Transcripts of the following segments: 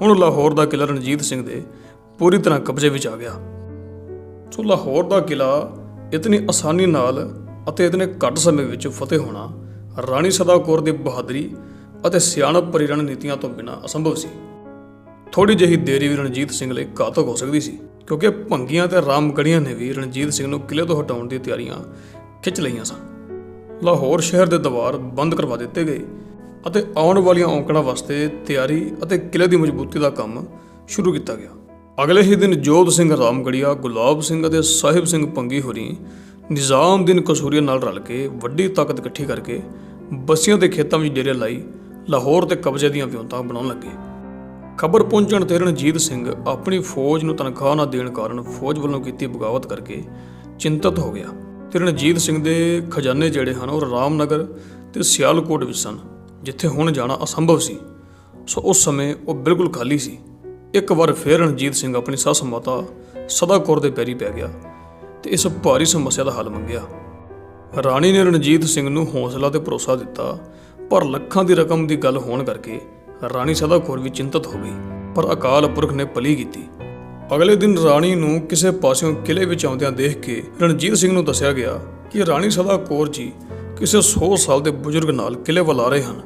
ਹੁਣ ਲਾਹੌਰ ਦਾ ਕਿਲ੍ਹਾ ਰਣਜੀਤ ਸਿੰਘ ਦੇ ਪੂਰੀ ਤਰ੍ਹਾਂ ਕਬਜ਼ੇ ਵਿੱਚ ਆ ਗਿਆ। ਸੋ ਲਾਹੌਰ ਦਾ ਕਿਲ੍ਹਾ ਇਤਨੀ ਆਸਾਨੀ ਨਾਲ ਅਤੇ ਇਤਨੇ ਘੱਟ ਸਮੇਂ ਵਿੱਚ ਫਤਿਹ ਹੋਣਾ ਰਾਣੀ ਸਦਾ ਕੌਰ ਦੀ ਬਹਾਦਰੀ ਅਤੇ ਸਿਆਣਪ ਭਰੀ ਰਣਨੀਤੀਆਂ ਤੋਂ ਬਿਨਾਂ ਅਸੰਭਵ ਸੀ। ਥੋੜੀ ਜਿਹੀ ਦੇਰੀ ਵੀ ਰਣਜੀਤ ਸਿੰਘ ਲਈ ਘਾਤਕ ਹੋ ਸਕਦੀ ਸੀ, ਕਿਉਂਕਿ ਭੰਗੀਆਂ ਤੇ ਰਾਮਗੜੀਆਂ ਨੇ ਵੀ ਰਣਜੀਤ ਸਿੰਘ ਨੂੰ ਕਿਲੇ ਤੋਂ ਹਟਾਉਣ ਦੀ ਤਿਆਰੀਆਂ ਖਿੱਚ ਲਈਆਂ ਸਨ। ਲਾਹੌਰ ਸ਼ਹਿਰ ਦੇ ਦਵਾਰ ਬੰਦ ਕਰਵਾ ਦਿੱਤੇ ਗਏ। ਅਤੇ ਆਉਣ ਵਾਲੀਆਂ ਔਂਕੜਾਂ ਵਾਸਤੇ ਤਿਆਰੀ ਅਤੇ ਕਿਲੇ ਦੀ ਮਜ਼ਬੂਤੀ ਦਾ ਕੰਮ ਸ਼ੁਰੂ ਕੀਤਾ ਗਿਆ। ਅਗਲੇ ਹੀ ਦਿਨ ਜੋਧ ਸਿੰਘ ਰਾਮਗੜੀਆ, ਗੁਲਾਬ ਸਿੰਘ ਅਤੇ ਸਾਹਿਬ ਸਿੰਘ ਪੰਗੀ ਹੋਰੀ ਨਿਜ਼ਾਮਦੀਨ ਕਸੂਰੀਆ ਨਾਲ ਰਲ ਕੇ ਵੱਡੀ ਤਾਕਤ ਇਕੱਠੀ ਕਰਕੇ ਬੱਸੀਆਂ ਦੇ ਖੇਤਾਂ ਵਿੱਚ ਡੇਰੇ ਲਾਈ ਲਾਹੌਰ ਤੇ ਕਬਜ਼ੇ ਦੀਆਂ ਵਿਉਂਤਾਂ ਬਣਾਉਣ ਲੱਗੇ। ਖਬਰ ਪਹੁੰਚਣ ਤੇ ਰਣਜੀਤ ਸਿੰਘ ਆਪਣੀ ਫੌਜ ਨੂੰ ਤਨਖਾਹ ਨਾ ਦੇਣ ਕਾਰਨ ਫੌਜ ਵੱਲੋਂ ਕੀਤੀ ਬਗਾਵਤ ਕਰਕੇ ਚਿੰਤਤ ਹੋ ਗਿਆ। ਤੇ ਰਣਜੀਤ ਸਿੰਘ ਦੇ ਖਜ਼ਾਨੇ ਜਿਹੜੇ ਹਨ ਉਹ ਰਾਮਨਗਰ ਤੇ ਸਿਆਲਕੋਟ ਵਿੱਚ ਸਨ। ਜਿੱਥੇ ਹੁਣ ਜਾਣਾ ਅਸੰਭਵ ਸੀ। ਸੋ ਉਸ ਸਮੇਂ ਉਹ ਬਿਲਕੁਲ ਖਾਲੀ ਸੀ। ਇੱਕ ਵਾਰ ਫਿਰ ਰਣਜੀਤ ਸਿੰਘ ਆਪਣੀ ਸੱਸ ਮਾਤਾ ਸਦਾ ਕੌਰ ਦੇ ਪੈਰੀ ਪੈ ਗਿਆ ਤੇ ਇਸ ਭਾਰੀ ਸਮੱਸਿਆ ਦਾ ਹੱਲ ਮੰਗਿਆ। ਰਾਣੀ ਨੇ ਰਣਜੀਤ ਸਿੰਘ ਨੂੰ ਹੌਸਲਾ ਤੇ ਭਰੋਸਾ ਦਿੱਤਾ, ਪਰ ਲੱਖਾਂ ਦੀ ਰਕਮ ਦੀ ਗੱਲ ਹੋਣ ਕਰਕੇ ਰਾਣੀ ਸਦਾ ਕੌਰ ਵੀ ਚਿੰਤਤ ਹੋ ਗਈ, ਪਰ ਅਕਾਲ ਪੁਰਖ ਨੇ ਪਲੀ ਕੀਤੀ। ਅਗਲੇ ਦਿਨ ਰਾਣੀ ਨੂੰ ਕਿਸੇ ਪਾਸਿਓਂ ਕਿਲੇ ਵਿੱਚ ਆਉਂਦਿਆਂ ਦੇਖ ਕੇ ਰਣਜੀਤ ਸਿੰਘ ਨੂੰ ਦੱਸਿਆ ਗਿਆ ਕਿ ਰਾਣੀ ਸਦਾ ਕੌਰ ਜੀ ਕਿਸੇ 100 ਸਾਲ ਦੇ ਬਜ਼ੁਰਗ ਨਾਲ ਕਿਲੇ ਵੱਲ ਆ ਰਹੇ ਹਨ।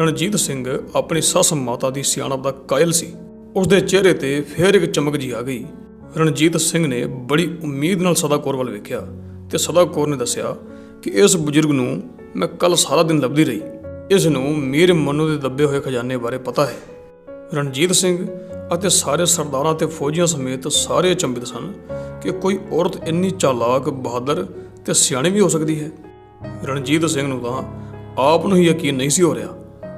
ਰਣਜੀਤ ਸਿੰਘ ਆਪਣੀ ਸੱਸ ਮਾਤਾ ਦੀ ਸਿਆਣਪ ਦਾ ਕਾਇਲ ਸੀ। ਉਸ ਦੇ ਚਿਹਰੇ ਤੇ ਫੇਰ ਇੱਕ ਚਮਕ ਜੀ ਆ ਗਈ। ਰਣਜੀਤ ਸਿੰਘ ਨੇ ਬੜੀ ਉਮੀਦ ਨਾਲ ਸਦਾ ਕੌਰ ਵੱਲ ਵੇਖਿਆ ਤੇ ਸਦਾ ਕੌਰ ਨੇ ਦੱਸਿਆ ਕਿ ਇਸ ਬਜ਼ੁਰਗ ਨੂੰ ਮੈਂ ਕੱਲ ਸਾਰਾ ਦਿਨ ਲੱਭਦੀ ਰਹੀ। ਇਸ ਨੂੰ ਮੀਰ ਮਨੂ ਦੇ ਦੱਬੇ ਹੋਏ ਖਜ਼ਾਨੇ ਬਾਰੇ ਪਤਾ ਹੈ। ਰਣਜੀਤ ਸਿੰਘ ਅਤੇ ਸਾਰੇ ਸਰਦਾਰਾਂ ਤੇ ਫੌਜੀਆਂ ਸਮੇਤ ਸਾਰੇ ਅਚੰਭਿਤ ਸਨ ਕਿ ਕੋਈ ਔਰਤ ਇੰਨੀ ਚਾਲਾਕ, ਬਹਾਦਰ ਤੇ ਸਿਆਣੀ ਵੀ ਹੋ ਸਕਦੀ ਹੈ। ਰਣਜੀਤ ਸਿੰਘ ਨੂੰ ਤਾਂ ਆਪ ਨੂੰ ਹੀ ਯਕੀਨ ਨਹੀਂ ਸੀ ਹੋ ਰਿਹਾ,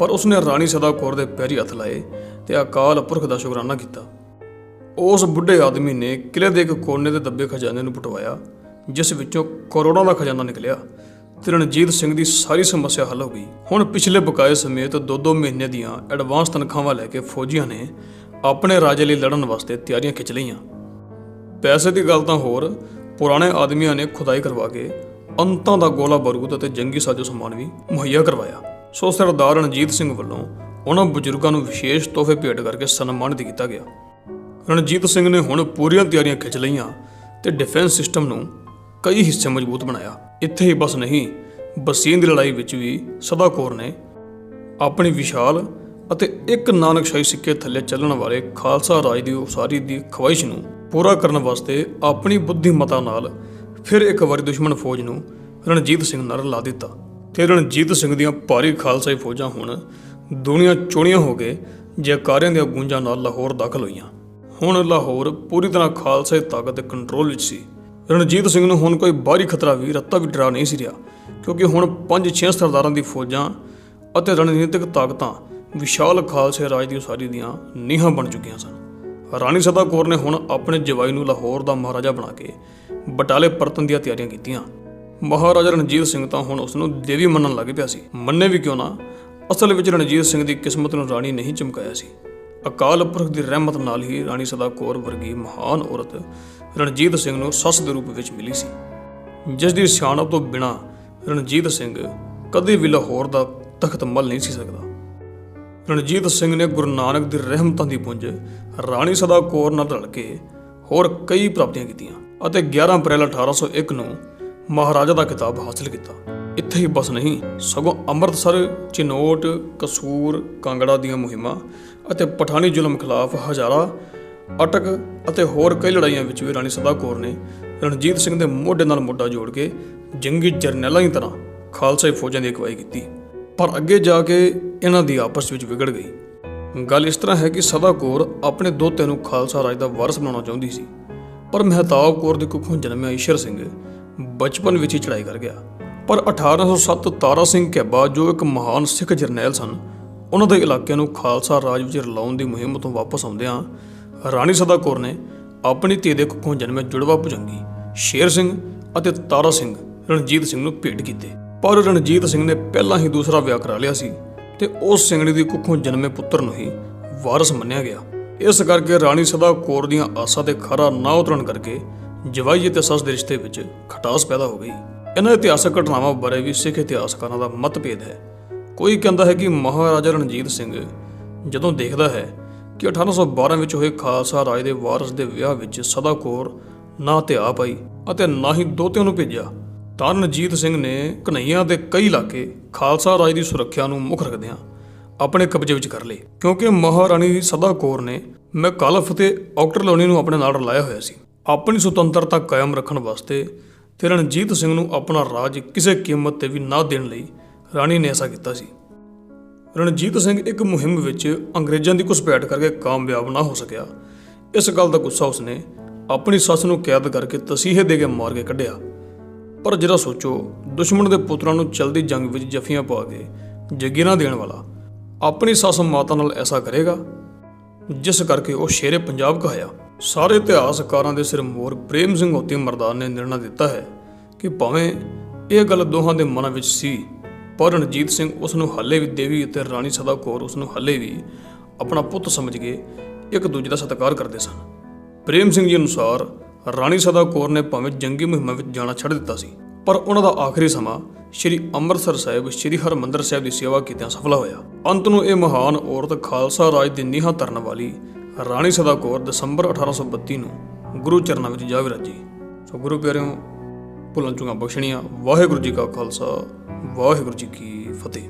ਪਰ ਉਸਨੇ ਰਾਣੀ ਸਦਾ ਕੌਰ ਦੇ ਪੈਰੀ ਹੱਥ ਲਾਏ ਤੇ ਅਕਾਲ ਪੁਰਖ ਦਾ ਸ਼ੁਕਰਾਨਾ ਕੀਤਾ। ਉਸ ਬੁੱਢੇ ਆਦਮੀ ਨੇ ਕਿਲੇ ਦੇ ਇੱਕ ਕੋਨੇ ਦੇ ਦੱਬੇ ਖਜ਼ਾਨੇ ਨੂੰ ਪਟਵਾਇਆ, ਜਿਸ ਵਿੱਚੋਂ ਕਰੋੜਾਂ ਦਾ ਖਜ਼ਾਨਾ ਨਿਕਲਿਆ ਤੇ ਰਣਜੀਤ ਸਿੰਘ ਦੀ ਸਾਰੀ ਸਮੱਸਿਆ ਹੱਲ ਹੋ ਗਈ। ਹੁਣ ਪਿਛਲੇ ਬਕਾਏ ਸਮੇਤ ਦੋ ਦੋ ਮਹੀਨੇ ਦੀਆਂ ਐਡਵਾਂਸ ਤਨਖਾਹਾਂ ਲੈ ਕੇ ਫੌਜੀਆਂ ਨੇ ਆਪਣੇ ਰਾਜੇ ਲਈ ਲੜਨ ਵਾਸਤੇ ਤਿਆਰੀਆਂ ਖਿੱਚ ਲਈਆਂ। ਪੈਸੇ ਦੀ ਗੱਲ ਤਾਂ ਹੋਰ, ਪੁਰਾਣੇ ਆਦਮੀਆਂ ਨੇ ਖੁਦਾਈ ਕਰਵਾ ਕੇ ਅੰਤਾਂ ਦਾ ਗੋਲਾ ਬਾਰੂਦ ਅਤੇ ਜੰਗੀ ਸਾਜ਼ੋ ਸਮਾਨ ਵੀ ਮੁਹੱਈਆ ਕਰਵਾਇਆ। ਸੋ ਸਰਦਾਰ ਰਣਜੀਤ ਸਿੰਘ ਵੱਲੋਂ ਉਹਨਾਂ ਬਜ਼ੁਰਗਾਂ ਨੂੰ ਵਿਸ਼ੇਸ਼ ਤੋਹਫੇ ਭੇਟ ਕਰਕੇ ਸਨਮਾਨਿਤ ਕੀਤਾ ਗਿਆ। ਰਣਜੀਤ ਸਿੰਘ ਨੇ ਹੁਣ ਪੂਰੀਆਂ ਤਿਆਰੀਆਂ ਖਿੱਚ ਲਈਆਂ ਤੇ ਡਿਫੈਂਸ ਸਿਸਟਮ ਨੂੰ ਕਈ ਹਿੱਸੇ ਮਜ਼ਬੂਤ ਬਣਾਇਆ। ਇੱਥੇ ਹੀ ਬਸ ਨਹੀਂ, ਬਸੀਨ ਦੀ ਲੜਾਈ ਵਿੱਚ ਵੀ ਸਦਾ ਕੌਰ ਨੇ ਆਪਣੀ ਵਿਸ਼ਾਲ ਅਤੇ ਇੱਕ ਨਾਨਕਸ਼ਾਹੀ ਸਿੱਕੇ ਥੱਲੇ ਚੱਲਣ ਵਾਲੇ ਖਾਲਸਾ ਰਾਜ ਦੀ ਉਸਾਰੀ ਦੀ ਖਵਾਇਸ਼ ਨੂੰ ਪੂਰਾ ਕਰਨ ਵਾਸਤੇ ਆਪਣੀ ਬੁੱਧੀਮਤਾ ਨਾਲ ਫਿਰ ਇੱਕ ਵਾਰੀ ਦੁਸ਼ਮਣ ਫੌਜ ਨੂੰ ਰਣਜੀਤ ਸਿੰਘ ਨਾਲ ਰਲਾ ਦਿੱਤਾ ਤੇ ਰਣਜੀਤ ਸਿੰਘ ਦੀਆਂ ਭਾਰੀ ਖਾਲਸਾਈ ਫੌਜਾਂ ਹੁਣ ਦੁਨੀਆ ਚੋਣੀਆਂ ਹੋ ਕੇ ਜੈਕਾਰਿਆਂ ਦੀਆਂ ਗੂੰਜਾਂ ਨਾਲ ਲਾਹੌਰ ਦਾਖਲ ਹੋਈਆਂ। ਹੁਣ ਲਾਹੌਰ ਪੂਰੀ ਤਰ੍ਹਾਂ ਖਾਲਸਾਈ ਤਾਕਤ ਦੇ ਕੰਟਰੋਲ ਵਿੱਚ ਸੀ। ਰਣਜੀਤ ਸਿੰਘ ਨੂੰ ਹੁਣ ਕੋਈ ਬਾਹਰੀ ਖਤਰਾ ਵੀ, ਰੱਤਾ ਵੀ ਡਰਾ ਨਹੀਂ ਸੀ ਰਿਹਾ, ਕਿਉਂਕਿ ਹੁਣ ਪੰਜ ਛੇ ਸਰਦਾਰਾਂ ਦੀ ਫੌਜਾਂ ਅਤੇ ਰਣਨੀਤਿਕ ਤਾਕਤਾਂ ਵਿਸ਼ਾਲ ਖਾਲਸੇ ਰਾਜ ਦੀ ਉਸਾਰੀ ਦੀਆਂ ਨੀਹਾਂ ਬਣ ਚੁੱਕੀਆਂ ਸਨ। ਰਾਣੀ ਸਦਾ ਕੌਰ ਨੇ ਹੁਣ ਆਪਣੇ ਜਵਾਈ ਨੂੰ ਲਾਹੌਰ ਦਾ ਮਹਾਰਾਜਾ ਬਣਾ ਕੇ ਬਟਾਲੇ ਪਰਤਨ ਦੀਆਂ ਤਿਆਰੀਆਂ ਕੀਤੀਆਂ। ਮਹਾਰਾਜਾ ਰਣਜੀਤ ਸਿੰਘ ਤਾਂ ਹੁਣ ਉਸ ਨੂੰ ਦੇਵੀ ਮੰਨਣ ਲੱਗ ਪਿਆ ਸੀ। ਮੰਨੇ ਵੀ ਕਿਉਂ ਨਾ? ਅਸਲ ਵਿੱਚ ਰਣਜੀਤ ਸਿੰਘ ਦੀ ਕਿਸਮਤ ਨੂੰ ਰਾਣੀ ਨਹੀਂ ਚਮਕਾਇਆ ਸੀ। ਅਕਾਲ ਪੁਰਖ ਦੀ ਰਹਿਮਤ ਨਾਲ ਹੀ ਰਾਣੀ ਸਦਾ ਕੌਰ ਵਰਗੀ ਮਹਾਨ ਔਰਤ ਰਣਜੀਤ ਸਿੰਘ ਨੂੰ ਸੱਸ ਦੇ ਰੂਪ ਵਿੱਚ ਮਿਲੀ ਸੀ। ਜਿਸ ਦੀ ਸਿਆਣਪ ਤੋਂ ਬਿਨਾ ਰਣਜੀਤ ਸਿੰਘ ਕਦੇ ਵੀ ਲਾਹੌਰ ਦਾ ਤਖਤ ਮੱਲ ਨਹੀਂ ਸੀ ਸਕਦਾ। ਰਣਜੀਤ ਸਿੰਘ ਨੇ ਗੁਰੂ ਨਾਨਕ ਦੀ ਰਹਿਮਤਾਂ ਦੀ ਪੁੰਜ ਰਾਣੀ ਸਦਾ ਕੌਰ ਨਾਲ ਰਲ ਕੇ ਹੋਰ ਕਈ ਪ੍ਰਾਪਤੀਆਂ ਕੀਤੀਆਂ। ਅਤੇ 11 ਅਪ੍ਰੈਲ 1801 ਨੂੰ ਮਹਾਰਾਜਾ ਦਾ ਖਿਤਾਬ ਹਾਸਲ ਕੀਤਾ। ਇੱਥੇ ਹੀ ਬਸ ਨਹੀਂ, ਸਗੋਂ ਅੰਮ੍ਰਿਤਸਰ, ਚਿਨੋਟ, ਕਸੂਰ, ਕਾਂਗੜਾ ਦੀਆਂ ਮੁਹਿੰਮਾਂ ਅਤੇ ਪਠਾਨੀ ਜ਼ੁਲਮ ਖਿਲਾਫ ਹਜ਼ਾਰਾਂ ਅਟਕ ਅਤੇ ਹੋਰ ਕਈ ਲੜਾਈਆਂ ਵਿੱਚ ਵੀ ਰਾਣੀ ਸਦਾ ਕੌਰ ਨੇ ਰਣਜੀਤ ਸਿੰਘ ਦੇ ਮੋਢੇ ਨਾਲ ਮੋਢਾ ਜੋੜ ਕੇ ਜੰਗੀ ਜਰਨੈਲਾਂ ਦੀ ਤਰ੍ਹਾਂ ਖਾਲਸਾਈ ਫੌਜਾਂ ਦੀ ਅਗਵਾਈ ਕੀਤੀ। ਪਰ ਅੱਗੇ ਜਾ ਕੇ ਇਹਨਾਂ ਦੀ ਆਪਸ ਵਿੱਚ ਵਿਗੜ ਗਈ। ਗੱਲ ਇਸ ਤਰ੍ਹਾਂ ਹੈ ਕਿ ਸਦਾ ਕੌਰ ਆਪਣੇ ਦੋਤੇ ਨੂੰ ਖਾਲਸਾ ਰਾਜ ਦਾ ਵਾਰਸ ਬਣਾਉਣਾ ਚਾਹੁੰਦੀ ਸੀ। ਪਰ ਮਹਿਤਾਬ ਕੌਰ ਦੀ ਕੁੱਖੋਂ ਜਨਮਿਆ ਈਸ਼ਰ ਸਿੰਘ। ਬਚਪਨ ਵਿੱਚ ਹੀ ਚੜਾਈ ਕਰ ਗਿਆ। ਪਰ 1807 ਤਾਰਾ ਸਿੰਘ ਘੈਬਾ ਜੋ ਇੱਕ ਮਹਾਨ ਸਿੱਖ ਜਰਨੈਲ ਸਨ, ਉਹਨਾਂ ਦੇ ਇਲਾਕੇ ਨੂੰ ਖਾਲਸਾ ਰਾਜ ਵਿੱਚ ਰਲਾਉਣ ਦੀ ਮੁਹਿੰਮ ਤੋਂ ਵਾਪਸ ਆਉਂਦਿਆਂ ਰਾਣੀ ਸਦਾ ਕੌਰ ਨੇ ਆਪਣੀ ਧੀ ਦੇ ਕੁੱਖੋਂ ਜਨਮੇ ਜੁੜਵਾ ਭੁਜੰਗੀ, ਸ਼ੇਰ ਸਿੰਘ ਅਤੇ ਤਾਰਾ ਸਿੰਘ ਰਣਜੀਤ ਸਿੰਘ ਨੂੰ ਭੇਟ ਕੀਤੇ। ਪਰ ਰਣਜੀਤ ਸਿੰਘ ਨੇ ਪਹਿਲਾਂ ਹੀ ਦੂਸਰਾ ਵਿਆਹ ਕਰਾ ਲਿਆ ਸੀ ਤੇ ਉਸ ਸਿੰਘਣੀ ਦੀ ਕੁੱਖੋਂ ਜਨਮੇ ਪੁੱਤਰ ਨੂੰ ਹੀ ਵਾਰਸ ਮੰਨਿਆ ਗਿਆ। ਇਸ ਕਰਕੇ ਰਾਣੀ ਸਦਾ ਕੌਰ ਦੀਆਂ ਆਸਾਂ ਤੇ ਖਰਾ ਨਾ ਉਤਰਨ ਕਰਕੇ ਜਵਾਈ ਅਤੇ ਸੱਸ ਦੇ ਰਿਸ਼ਤੇ ਵਿੱਚ ਖਟਾਸ ਪੈਦਾ ਹੋ ਗਈ। ਇਹਨਾਂ ਇਤਿਹਾਸਕ ਘਟਨਾਵਾਂ ਬਾਰੇ ਵੀ ਸਿੱਖ ਇਤਿਹਾਸਕਾਰਾਂ ਦਾ ਮਤਭੇਦ ਹੈ। ਕੋਈ ਕਹਿੰਦਾ ਹੈ ਕਿ ਮਹਾਰਾਜਾ ਰਣਜੀਤ ਸਿੰਘ ਜਦੋਂ ਦੇਖਦਾ ਹੈ ਕਿ 1812 ਵਿੱਚ ਹੋਏ ਖਾਲਸਾ ਰਾਜ ਦੇ ਵਾਰਸ ਦੇ ਵਿਆਹ ਵਿੱਚ ਸਦਾ ਕੌਰ ਨਾ ਤੇ ਆ ਪਾਈ ਅਤੇ ਨਾ ਹੀ ਦੋਤਿਆਂ ਨੂੰ ਭੇਜਿਆ, ਤਾਂ ਰਣਜੀਤ ਸਿੰਘ ਨੇ ਕਨਈਆ ਦੇ ਕਈ ਇਲਾਕੇ ਖਾਲਸਾ ਰਾਜ ਦੀ ਸੁਰੱਖਿਆ ਨੂੰ ਮੁੱਖ ਰੱਖਦਿਆਂ ਆਪਣੇ ਕਬਜ਼ੇ ਵਿੱਚ ਕਰ ਲਏ। ਕਿਉਂਕਿ ਮਹਾਰਾਣੀ ਸਦਾ ਕੌਰ ਨੇ ਮੈਕਾਲਫ ਤੇ ਆਕਟਰਲੋਨੀ ਨੂੰ ਆਪਣੇ ਨਾਲ ਰਲਾਇਆ ਹੋਇਆ ਸੀ। ਆਪਣੀ ਸੁਤੰਤਰਤਾ ਕਾਇਮ ਰੱਖਣ ਵਾਸਤੇ ਤੇ ਰਣਜੀਤ ਸਿੰਘ ਨੂੰ ਆਪਣਾ ਰਾਜ ਕਿਸੇ ਕੀਮਤ ਤੇ ਵੀ ਨਾ ਦੇਣ ਲਈ ਰਾਣੀ ਨੇ ਐਸਾ ਕੀਤਾ ਸੀ। ਰਣਜੀਤ ਸਿੰਘ ਇੱਕ ਮੁਹਿੰਮ ਵਿੱਚ ਅੰਗਰੇਜ਼ਾਂ ਦੀ ਘੁਸਪੈਠ ਕਰਕੇ ਕਾਮਯਾਬ ਨਾ ਹੋ ਸਕਿਆ। ਇਸ ਗੱਲ ਦਾ ਗੁੱਸਾ ਉਸਨੇ ਆਪਣੀ ਸੱਸ ਨੂੰ ਕੈਦ ਕਰਕੇ ਤਸੀਹੇ ਦੇ ਕੇ ਮਾਰ ਕੇ ਕੱਢਿਆ। ਪਰ ਜਰਾ ਸੋਚੋ, ਦੁਸ਼ਮਣ ਦੇ ਪੁੱਤਰਾਂ ਨੂੰ ਚਲਦੀ ਜੰਗ ਵਿੱਚ ਜਫੀਆਂ ਪਾ ਕੇ ਜਗੀਰਾਂ ਦੇਣ ਵਾਲਾ ਆਪਣੀ ਸੱਸ ਮਾਤਾ ਨਾਲ ਐਸਾ ਕਰੇਗਾ, ਜਿਸ ਕਰਕੇ ਉਹ ਸ਼ੇਰੇ ਪੰਜਾਬ ਕਹਾਇਆ। ਸਾਰੇ ਇਤਿਹਾਸਕਾਰਾਂ ਦੇ ਸਿਰ ਮੋਰ ਪ੍ਰੇਮ ਸਿੰਘ ਹੋਤੀ ਮਰਦਾਨ ਨੇ ਨਿਰਣਾ ਦਿੱਤਾ ਹੈ ਕਿ ਭਾਵੇਂ ਇਹ ਗੱਲ ਦੋਹਾਂ ਦੇ ਮਨਾਂ ਵਿੱਚ ਸੀ, ਪਰ ਰਣਜੀਤ ਸਿੰਘ ਉਸ ਨੂੰ ਹੱਲੇ ਵੀ ਦੇਵੀ ਅਤੇ ਰਾਣੀ ਸਦਾ ਕੌਰ ਉਸ ਨੂੰ ਹੱਲੇ ਵੀ ਆਪਣਾ ਪੁੱਤ ਸਮਝ ਕੇ ਇੱਕ ਦੂਜੇ ਦਾ ਸਤਿਕਾਰ ਕਰਦੇ ਸਨ। ਪ੍ਰੇਮ ਸਿੰਘ ਜੀ ਅਨੁਸਾਰ ਰਾਣੀ ਸਦਾ ਕੌਰ ਨੇ ਭਾਵੇਂ ਜੰਗੀ ਮੁਹਿੰਮਾਂ ਵਿੱਚ ਜਾਣਾ ਛੱਡ ਦਿੱਤਾ ਸੀ। ਪਰ ਉਹਨਾਂ ਦਾ ਆਖਰੀ ਸਮਾਂ ਸ੍ਰੀ ਅੰਮ੍ਰਿਤਸਰ ਸਾਹਿਬ, ਸ੍ਰੀ ਹਰਮੰਦਰ ਸਾਹਿਬ ਦੀ ਸੇਵਾ ਕੀਤਿਆਂ ਸਫਲਾ ਹੋਇਆ। ਅੰਤ ਨੂੰ ਇਹ ਮਹਾਨ ਔਰਤ ਖਾਲਸਾ ਰਾਜ ਦੀ ਨੀਹਾਂ ਧਰਨ ਵਾਲੀ ਰਾਣੀ ਸਦਾ ਕੌਰ ਦਸੰਬਰ 1832 ਨੂੰ ਗੁਰੂ ਚਰਨਾਂ ਵਿੱਚ ਜਾ ਵਿਰਾਜੀ। ਸੋ ਗੁਰੂ ਪਿਆਰਿਓ ਭੁੱਲਾਂ ਚੁੰਗਾਂ ਬਖਸ਼ਣੀਆਂ, ਵਾਹਿਗੁਰੂ ਜੀ ਕਾ ਖਾਲਸਾ, ਵਾਹਿਗੁਰੂ ਜੀ ਕੀ ਫਤਿਹ।